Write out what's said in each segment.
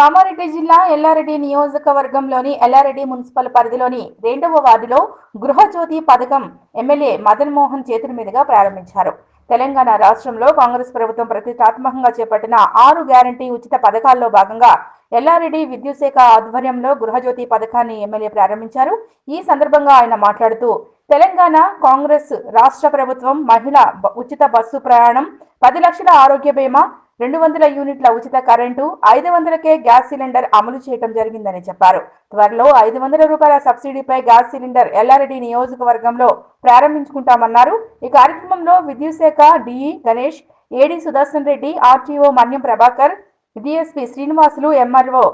కామారెడ్డి జిల్లా ఎల్లారెడ్డి నియోజకవర్గంలోని ఎల్లారెడ్డి మున్సిపల్ పరిధిలోని రెండవ వార్డులో గృహజ్యోతి పథకం ఎమ్మెల్యే మదన్ మోహన్ చేతుల మీదుగా ప్రారంభించారు. తెలంగాణ రాష్ట్రంలో కాంగ్రెస్ ప్రభుత్వం ప్రతిష్టాత్మకంగా చేపట్టిన ఆరు గ్యారంటీ ఉచిత పథకాల్లో భాగంగా ఎల్లారెడ్డి విద్యుత్ శాఖ ఆధ్వర్యంలో గృహజ్యోతి పథకాన్ని ఎమ్మెల్యే ప్రారంభించారు. ఈ సందర్భంగా ఆయన మాట్లాడుతూ తెలంగాణ కాంగ్రెస్ రాష్ట్ర ప్రభుత్వం మహిళ ఉచిత బస్సు ప్రయాణం పది లక్షల ఆరోగ్య బీమా రెండు వందల యూనిట్ల ఉచిత కరెంటు ఐదు వందలకే గ్యాస్ సిలిండర్ అమలు చేయడం జరిగిందని చెప్పారు. త్వరలో ఐదు వందల రూపాయల సబ్సిడీపై గ్యాస్ సిలిండర్ ఎల్లారెడ్డి నియోజకవర్గంలో ప్రారంభించుకుంటామన్నారు. ఈ కార్యక్రమంలో విద్యుత్ శాఖ DE Ganesh AD Sudarshan Reddy RTO Manyam Prabhakar DSP Srinivasulu MRO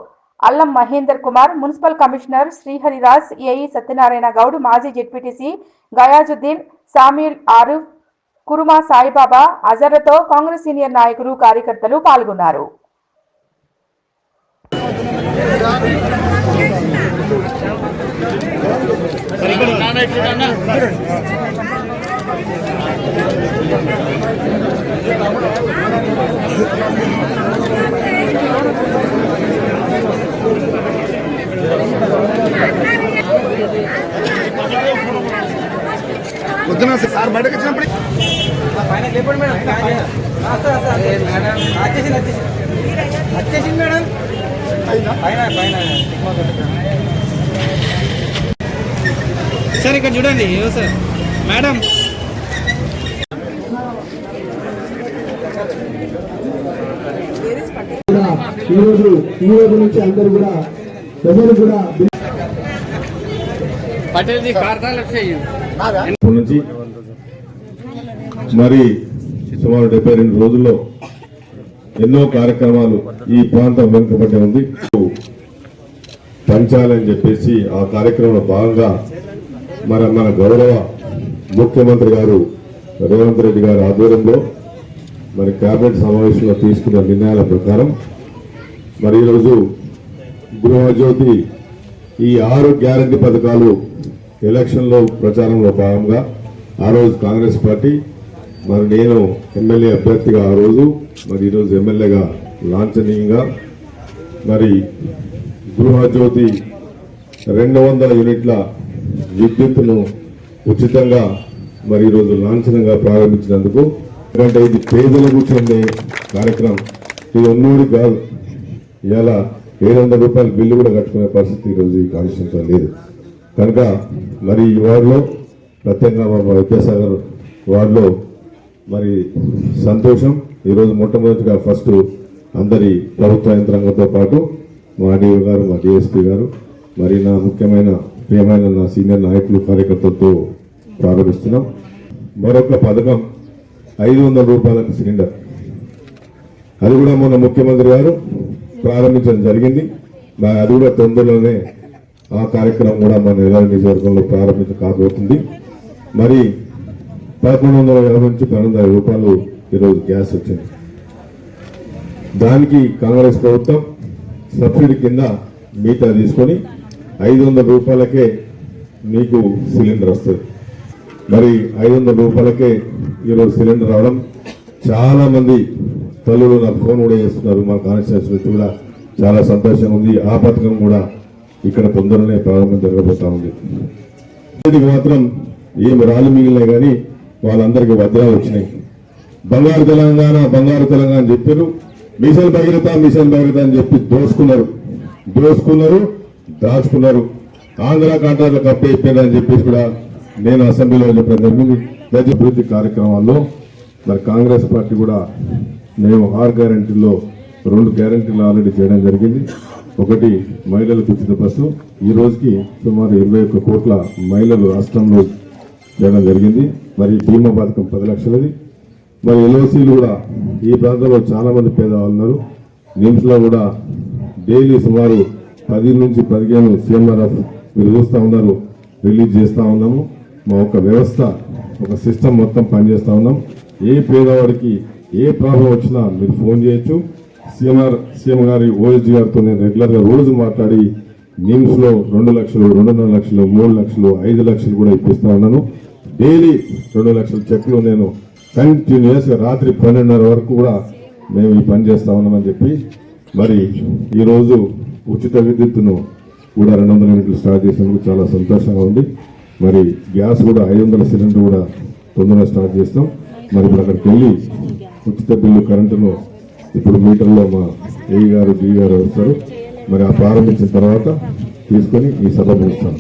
Allam Mahender Kumar municipal commissioner Srihariraj AE Satyanarayana Goud మాజీ జెడ్పీటీసీ గయాజుద్దీన్ సామ్యుల్ ఆరుఫ్ కురుమా సాయిబాబా అజర్లతో కాంగ్రెస్ సీనియర్ నాయకులు కార్యకర్తలు పాల్గొన్నారు. పొద్దున సార్? బయటకు వచ్చినప్పుడు మేడం వచ్చేసింది పైన పైన సార్ ఇక్కడ చూడండి ఏవో సార్. మేడం. ఈరోజు ఈ రోజు నుంచి అందరూ కూడా ప్రజలు కూడా పటేల్ జీ కార్ఖానా ఇప్పటి నుంచి మరి సుమారు డెబ్బై రెండు రోజుల్లో ఎన్నో కార్యక్రమాలు ఈ ప్రాంతం వెనుకబడి ఉంది. పంచాలని చెప్పేసి ఆ కార్యక్రమంలో భాగంగా మన మన గౌరవ ముఖ్యమంత్రి గారు రేవంత్ రెడ్డి గారి ఆధ్వర్యంలో మరి కేబినెట్ సమావేశంలో తీసుకున్న నిర్ణయాల ప్రకారం మరి ఈరోజు గృహజ్యోతి ఈ ఆరు గ్యారంటీ పథకాలు ఎలక్షన్లో ప్రచారంలో భాగంగా ఆ రోజు కాంగ్రెస్ పార్టీ మరి నేను ఎమ్మెల్యే అభ్యర్థిగా ఆ రోజు మరి ఈరోజు ఎమ్మెల్యేగా లాంఛనీయంగా మరి గృహజ్యోతి రెండు వందల యూనిట్ల విద్యుత్తును ఉచితంగా మరి ఈరోజు లాంఛనంగా ప్రారంభించినందుకు ఎందుకంటే ఇది పేదల కూర్చుండే కార్యక్రమం. ఇది ఉన్నూరి కాదు. ఇలా ఏడు వందల రూపాయల బిల్లు కూడా కట్టుకునే పరిస్థితి ఈరోజు ఈ కాలుష్యంతో లేదు. కనుక మరి ఈ వార్డులో ప్రత్యేకంగా మా విద్యాసాగర్ వార్డులో మరి సంతోషం. ఈరోజు మొట్టమొదటిగా ఫస్ట్ అందరి ప్రభుత్వ యంత్రాంగంతో పాటు మా డిఓ గారు మా డిఎస్పీ గారు మరి నా ముఖ్యమైన ప్రియమైన నా సీనియర్ నాయకులు కార్యకర్తలతో ప్రారంభిస్తున్నాం. మరొక పథకం ఐదు వందల రూపాయలకు సిలిండర్. అది కూడా మొన్న ముఖ్యమంత్రి గారు ప్రారంభించడం జరిగింది. అది కూడా తొందరలోనే ఆ కార్యక్రమం కూడా మన ఎల్ఆర్ నియోజకవర్గంలో ప్రారంభించ కాబోతుంది. మరి పదకొండు వందల యాభై నుంచి పన్నెండు వందల రూపాయలు ఈరోజు గ్యాస్ వచ్చింది. దానికి కాంగ్రెస్ ప్రభుత్వం సబ్సిడీ కింద మిగతా తీసుకొని ఐదు వందల రూపాయలకే మీకు సిలిండర్ వస్తుంది. మరి ఐదు వందల రూపాయలకే ఈరోజు సిలిండర్ రావడం చాలా మంది తల్లులు నాకు ఫోన్ కూడా చేస్తున్నారు. మా కాన్స్టిట్యూన్సీ కూడా చాలా సంతోషంగా ఉంది. ఆ పథకం కూడా ఇక్కడ తొందరనే ప్రారంభం జరగబోతా ఉంది. ఇది మాత్రం ఏం రాళ్ళు మిగిలినాయి కానీ వాళ్ళందరికీ వజ్రాలు వచ్చినాయి. బంగారు తెలంగాణ బంగారు తెలంగాణ అని చెప్పారు. మిషన్ భగీరథ మిషన్ భగీరథ అని చెప్పి దోసుకున్నారు. దోసుకున్నారు దాచుకున్నారు. ఆంధ్ర కాంట్రాక్టులు కప్పి అయిపోయింది అని చెప్పేసి కూడా నేను అసెంబ్లీలో చెప్పడం జరిగింది. ప్రతి అభివృద్ధి కార్యక్రమాల్లో మరి కాంగ్రెస్ పార్టీ కూడా మేము ఆరు గ్యారంటీలో రెండు గ్యారంటీలు ఆల్రెడీ చేయడం జరిగింది. ఒకటి మహిళలకు ఉచిత బస్సు. ఈ రోజుకి సుమారు ఇరవై ఒక్క కోట్ల మహిళలు రాష్ట్రంలో చేయడం జరిగింది. మరి బీమా పథకం పది లక్షలది. మరి ఎల్ఓసీలు కూడా ఈ ప్రాంతంలో చాలామంది పేదవాళ్ళు ఉన్నారు. నిమ్స్లో కూడా డైలీ సుమారు పది నుంచి పదిహేను సీఎంఆర్ఎఫ్ మీరు చూస్తూ ఉన్నారు. రిలీజ్ చేస్తూ ఉన్నాము. మా ఒక వ్యవస్థ ఒక సిస్టమ్ మొత్తం పనిచేస్తూ ఉన్నాం. ఏ పేదవాడికి ఏ ప్రాబ్లం వచ్చినా మీరు ఫోన్ చేయొచ్చు. సీఎంఆర్ సీఎం గారి ఓఎస్జీ గారితో నేను రెగ్యులర్గా రోజు మాట్లాడి నిమ్స్లో రెండు లక్షలు రెండున్నర లక్షలు మూడు లక్షలు ఐదు లక్షలు కూడా ఇప్పిస్తా ఉన్నాను. డైలీ రెండు లక్షల చెక్లు నేను కంటిన్యూస్గా రాత్రి పన్నెండున్నర వరకు కూడా మేము ఈ పని చేస్తా ఉన్నామని చెప్పి మరి ఈరోజు ఉచిత విద్యుత్తును కూడా రెండు వందల యూనిట్లు స్టార్ట్ చేసినందుకు చాలా సంతోషంగా ఉంది. మరి గ్యాస్ కూడా ఐదు వందల సిలిండర్ కూడా తొందరగా స్టార్ట్ చేస్తాం. మరి ఇప్పుడు అక్కడికి వెళ్ళి ఉచిత బిల్లు కరెంటును ఇప్పుడు మీటర్లో మా ఏ గారు డి గారు వస్తారు. మరి ఆ ప్రారంభించిన తర్వాత తీసుకొని ఈ సభ ముగిస్తాం.